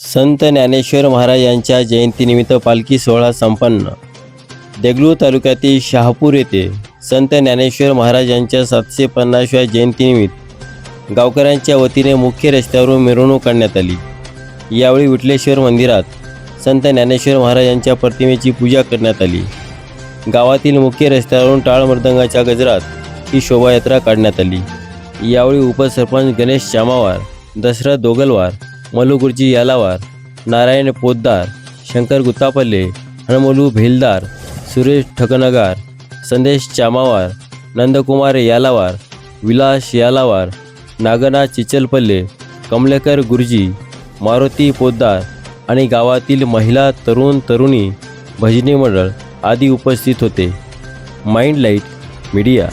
संत ज्ञानेश्वर महाराज यांच्या जयंतीनिमित्त पालखी सोहळा संपन्न. देगलूर तालुक्यातील शहापूर येथे संत ज्ञानेश्वर महाराज यांच्या सातशे पन्नासव्या जयंतीनिमित्त गावकऱ्यांच्या वतीने मुख्य रस्त्यावरून मिरवणूक काढण्यात आली. यावेळी विठलेश्वर मंदिरात संत ज्ञानेश्वर महाराज यांच्या प्रतिमेची पूजा करण्यात आली. गावातील मुख्य रस्त्यावरून टाळ मृदंगाच्या गजरात ही शोभायात्रा काढण्यात आली. यावेळी उपसरपंच गणेश चामावार दशरथ दोगलवार मलुगुरुजी यालावार नारायण पोद्दार शंकर गुत्तापल्ले हणमोलू भेलदार सुरेश ठकनगार संदेश चामावार नंदकुमार यालावार विलास यालावार नागना चिचलपल्ले कमलेकर गुरुजी मारुती पोद्दार आणि गावातील महिला तरुण तरुणी भजनी मंडळ आदी उपस्थित होते. Mind light media